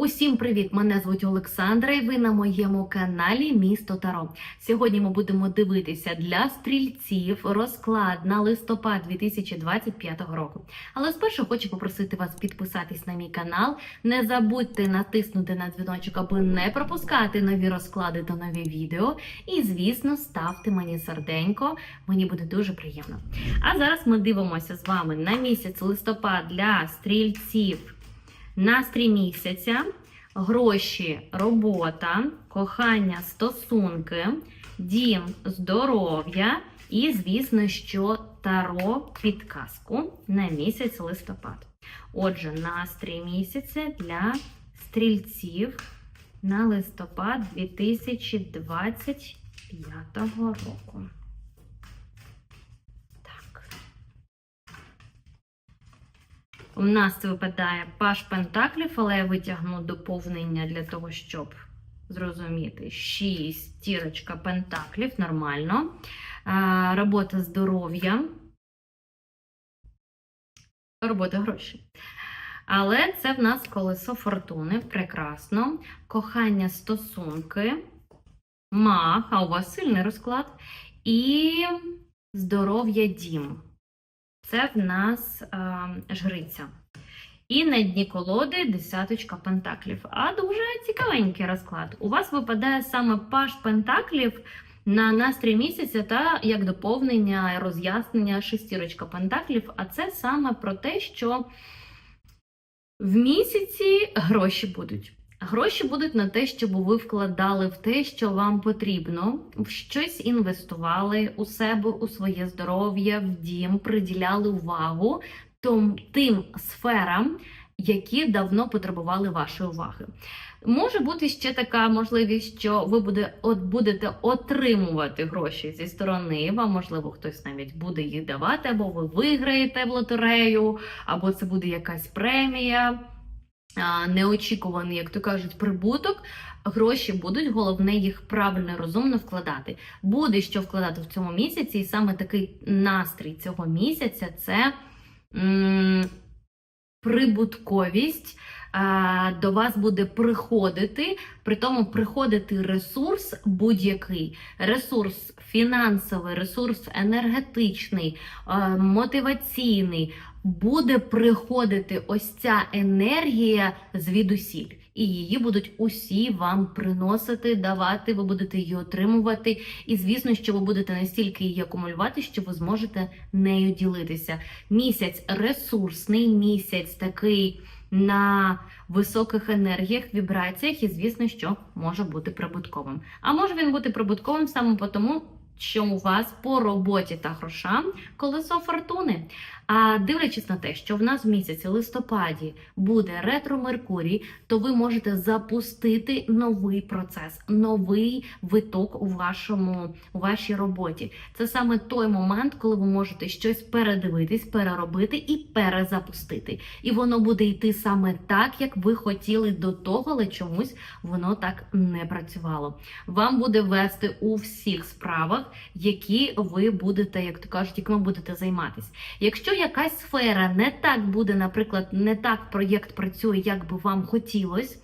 Усім привіт! Мене звуть Олександра, і ви на моєму каналі Місто Таро. Сьогодні ми будемо дивитися для стрільців розклад на листопад 2025 року. Але спершу хочу попросити вас підписатись на мій канал. Не забудьте натиснути на дзвіночок, аби не пропускати нові розклади та нові відео. І, звісно, ставте мені серденько, мені буде дуже приємно. А зараз ми дивимося з вами на місяць листопад для стрільців. Настрій місяця, гроші, робота, кохання, стосунки, дім, здоров'я і, звісно, що таро підказку на місяць листопад. Отже, настрій місяця для стрільців на листопад 2025 року. У нас випадає паш пентаклів, але я витягну доповнення для того, щоб зрозуміти. Шість, тірочка пентаклів, нормально. А, робота здоров'я. Робота гроші. Але це в нас колесо фортуни, прекрасно. Кохання стосунки, маг, а у вас сильний розклад. І здоров'я дім. Це в нас е, жриця. І на дні колоди десяточка пентаклів. А дуже цікавенький розклад. У вас випадає саме паш пентаклів на настрій місяця та як доповнення роз'яснення шестірочка пентаклів. А це саме про те, що в місяці гроші будуть. Гроші будуть на те, щоб ви вкладали в те, що вам потрібно, в щось інвестували у себе, у своє здоров'я, в дім, приділяли увагу том, тим сферам, які давно потребували вашої уваги. Може бути ще така можливість, що ви буде, от будете отримувати гроші зі сторони. Вам, можливо, хтось навіть буде їх давати, або ви виграєте в лотерею, або це буде якась премія неочікуваний, як то кажуть, прибуток. Гроші будуть, головне їх правильно розумно вкладати. Буде що вкладати в цьому місяці, і саме такий настрій цього місяця це м, прибутковість. До вас буде приходити, при тому приходити ресурс будь-який. Ресурс фінансовий, ресурс енергетичний, мотиваційний, буде приходити ось ця енергія звідусіль. І її будуть усі вам приносити, давати, ви будете її отримувати. І звісно, що ви будете настільки її акумулювати, що ви зможете нею ділитися. Місяць ресурсний, місяць такий на високих енергіях, вібраціях, і звісно, що може бути прибутковим. А може він бути прибутковим саме по тому, що у вас по роботі та грошам колесо фортуни. А дивлячись на те, що в нас в місяці листопаді буде ретро Меркурій, то ви можете запустити новий процес, новий виток у вашому у вашій роботі. Це саме той момент, коли ви можете щось передивитись, переробити і перезапустити. І воно буде йти саме так, як ви хотіли до того, але чомусь воно так не працювало. Вам буде вести у всіх справах, які ви будете, як то кажуть, якими будете займатися. Якщо якась сфера не так буде, наприклад, не так проєкт працює, як би вам хотілося,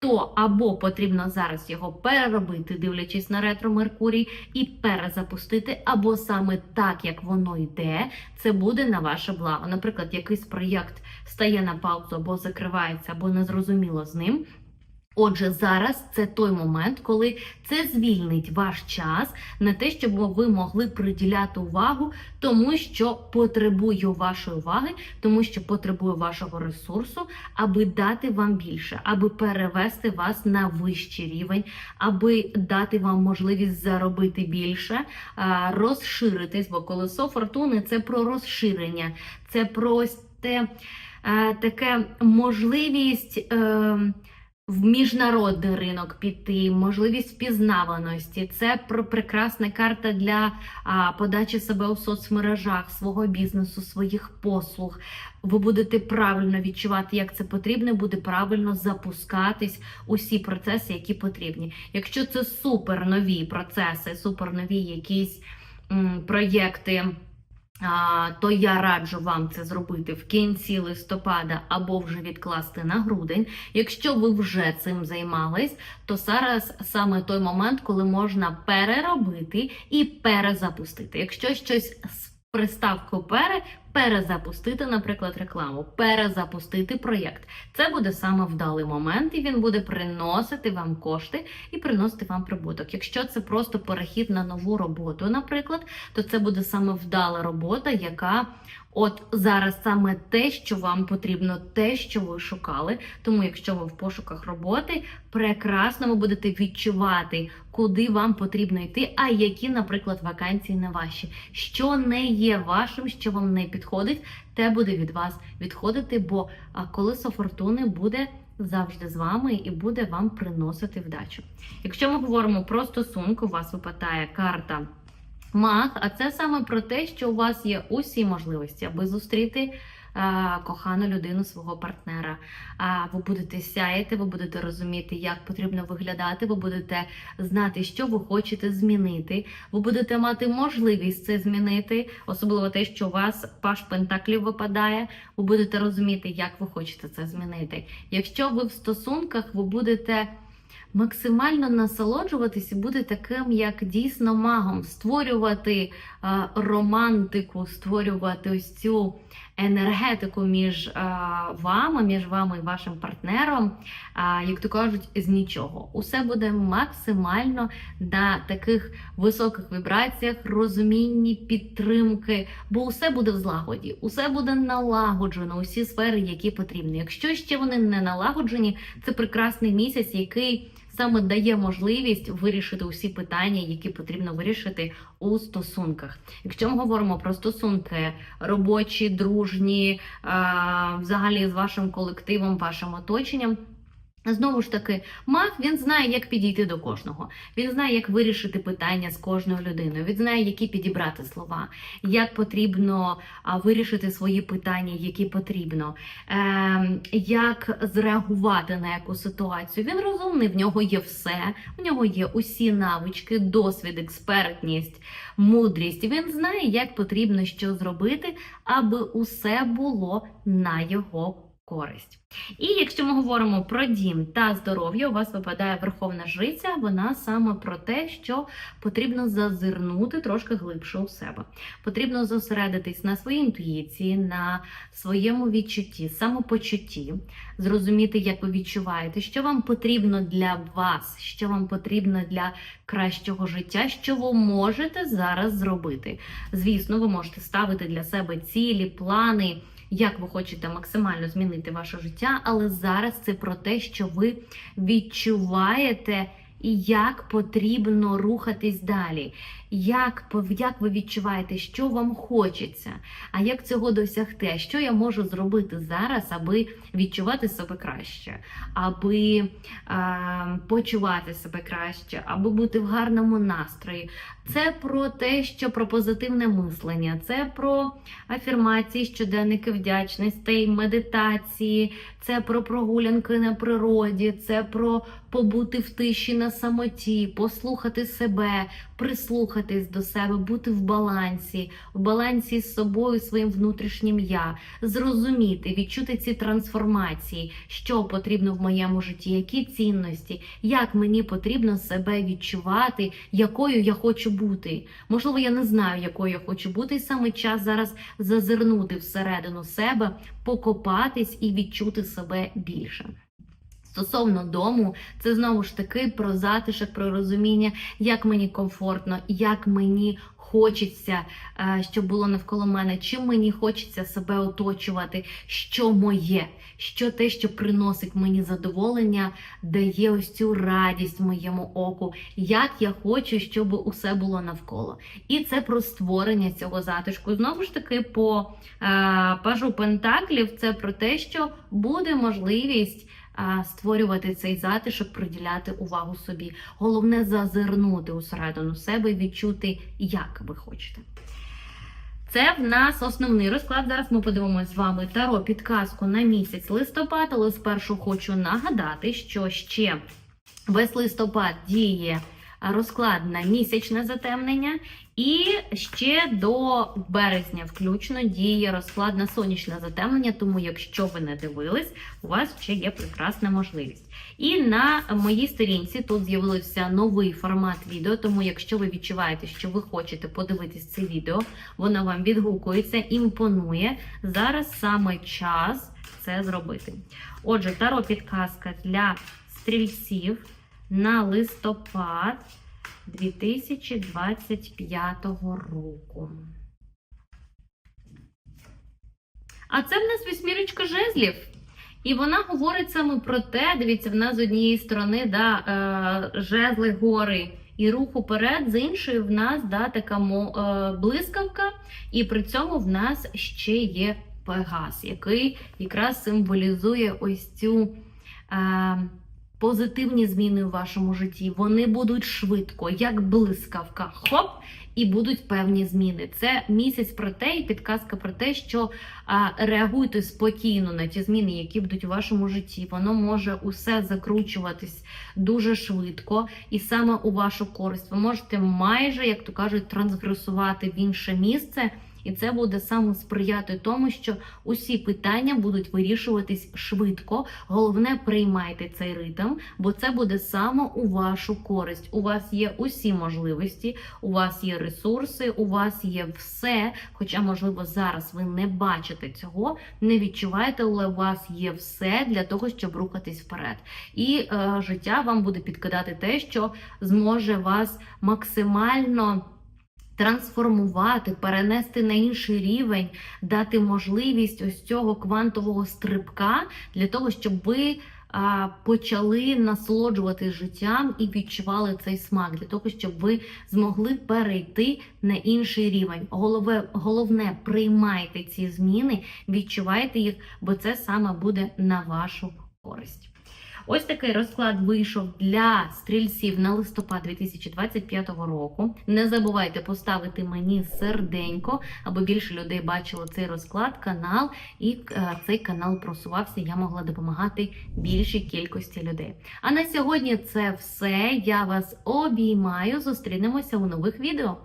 то або потрібно зараз його переробити, дивлячись на ретро Меркурій, і перезапустити, або саме так, як воно йде, це буде на ваше благо. Наприклад, якийсь проєкт стає на паузу або закривається, або незрозуміло з ним. Отже, зараз це той момент, коли це звільнить ваш час на те, щоб ви могли приділяти увагу тому, що потребує вашої уваги, тому що потребує вашого ресурсу, аби дати вам більше, аби перевести вас на вищий рівень, аби дати вам можливість заробити більше, розширитись, бо колесо фортуни це про розширення, це про те, е, таке можливість. е, в міжнародний ринок піти, можливість впізнаваності. Це прекрасна карта для а, подачі себе у соцмережах, свого бізнесу, своїх послуг. Ви будете правильно відчувати, як це потрібно, буде правильно запускатись усі процеси, які потрібні. Якщо це супер нові процеси, супер нові якісь м, проєкти то я раджу вам це зробити в кінці листопада або вже відкласти на грудень. Якщо ви вже цим займались, то зараз саме той момент, коли можна переробити і перезапустити. Якщо щось з приставкою пере, перезапустити, наприклад, рекламу, перезапустити проєкт. Це буде саме вдалий момент, і він буде приносити вам кошти і приносити вам прибуток. Якщо це просто перехід на нову роботу, наприклад, то це буде саме вдала робота, яка от зараз саме те, що вам потрібно, те, що ви шукали. Тому, якщо ви в пошуках роботи, прекрасно ви будете відчувати, куди вам потрібно йти, а які, наприклад, вакансії не ваші, що не є вашим, що вам не підходить, те буде від вас відходити, бо колесо фортуни буде. Завжди з вами і буде вам приносити вдачу. Якщо ми говоримо про стосунки, у вас випадає карта Маг, а це саме про те, що у вас є усі можливості, аби зустріти кохану людину свого партнера. А ви будете сяяти, ви будете розуміти, як потрібно виглядати, ви будете знати, що ви хочете змінити. Ви будете мати можливість це змінити, особливо те, що у вас паш пентаклів випадає. Ви будете розуміти, як ви хочете це змінити. Якщо ви в стосунках, ви будете максимально насолоджуватись і бути таким, як дійсно магом, створювати е, романтику, створювати ось цю енергетику між е, вами, між вами і вашим партнером, е, як то кажуть, з нічого. Усе буде максимально на таких високих вібраціях, розумінні, підтримки, бо усе буде в злагоді, усе буде налагоджено, усі сфери, які потрібні. Якщо ще вони не налагоджені, це прекрасний місяць, який саме дає можливість вирішити усі питання, які потрібно вирішити у стосунках. Якщо ми говоримо про стосунки робочі, дружні, взагалі з вашим колективом, вашим оточенням. Знову ж таки, маг він знає, як підійти до кожного. Він знає, як вирішити питання з кожною людиною. Він знає, які підібрати слова, як потрібно вирішити свої питання, які потрібно, е, як зреагувати на яку ситуацію. Він розумний, в нього є все, в нього є усі навички, досвід, експертність, мудрість. Він знає, як потрібно що зробити, аби усе було на його користь. І якщо ми говоримо про дім та здоров'я, у вас випадає верховна жриця, вона саме про те, що потрібно зазирнути трошки глибше у себе. Потрібно зосередитись на своїй інтуїції, на своєму відчутті, самопочутті, зрозуміти, як ви відчуваєте, що вам потрібно для вас, що вам потрібно для кращого життя, що ви можете зараз зробити. Звісно, ви можете ставити для себе цілі, плани як ви хочете максимально змінити ваше життя, але зараз це про те, що ви відчуваєте як потрібно рухатись далі. Як, як ви відчуваєте, що вам хочеться, а як цього досягти? А що я можу зробити зараз, аби відчувати себе краще, аби е, почувати себе краще, аби бути в гарному настрої? Це про те, що про позитивне мислення, це про афірмації, щоденники вдячностей, медитації, це про прогулянки на природі, це про побути в тиші на самоті, послухати себе, прислухатись до себе, бути в балансі, в балансі з собою, своїм внутрішнім я, зрозуміти, відчути ці трансформації, що потрібно в моєму житті, які цінності, як мені потрібно себе відчувати, якою я хочу бути. Можливо, я не знаю, якою я хочу бути, і саме час зараз зазирнути всередину себе, покопатись і відчути себе більше. Стосовно дому, це знову ж таки про затишок, про розуміння, як мені комфортно, як мені хочеться, е, щоб було навколо мене, чим мені хочеться себе оточувати, що моє, що те, що приносить мені задоволення, дає ось цю радість моєму оку, як я хочу, щоб усе було навколо. І це про створення цього затишку. Знову ж таки, по е, пажу Пентаклів, це про те, що буде можливість створювати цей затишок, приділяти увагу собі. Головне зазирнути усередину себе і відчути, як ви хочете. Це в нас основний розклад. Зараз ми подивимося з вами таро підказку на місяць листопад, але спершу хочу нагадати, що ще весь листопад діє розклад на місячне затемнення, і ще до березня включно діє розклад на сонячне затемнення. Тому, якщо ви не дивились, у вас ще є прекрасна можливість. І на моїй сторінці тут з'явився новий формат відео. Тому, якщо ви відчуваєте, що ви хочете подивитись це відео, воно вам відгукується, імпонує. Зараз саме час це зробити. Отже, таро підказка для стрільців на листопад 2025 року. А це в нас вісьмірочка жезлів. І вона говорить саме про те, дивіться, в нас з однієї сторони да, е, жезли гори і рух уперед, з іншої в нас да, така е, блискавка, і при цьому в нас ще є Пегас, який якраз символізує ось цю. Е, Позитивні зміни у вашому житті, вони будуть швидко, як блискавка, хоп, і будуть певні зміни. Це місяць про те, і підказка про те, що а, реагуйте спокійно на ті зміни, які будуть у вашому житті. Воно може усе закручуватись дуже швидко, і саме у вашу користь. Ви можете майже, як то кажуть, трансгресувати в інше місце. І це буде саме сприяти тому, що усі питання будуть вирішуватись швидко. Головне, приймайте цей ритм, бо це буде саме у вашу користь. У вас є усі можливості, у вас є ресурси, у вас є все. Хоча, можливо, зараз ви не бачите цього, не відчуваєте, але у вас є все для того, щоб рухатись вперед. І е, життя вам буде підкидати те, що зможе вас максимально трансформувати, перенести на інший рівень, дати можливість ось цього квантового стрибка для того, щоб ви почали насолоджуватись життям і відчували цей смак, для того, щоб ви змогли перейти на інший рівень. Голове, головне, приймайте ці зміни, відчувайте їх, бо це саме буде на вашу користь. Ось такий розклад вийшов для стрільців на листопад 2025 року. Не забувайте поставити мені серденько, аби більше людей бачило цей розклад, канал, і е, цей канал просувався. Я могла допомагати більшій кількості людей. А на сьогодні це все. Я вас обіймаю. Зустрінемося у нових відео.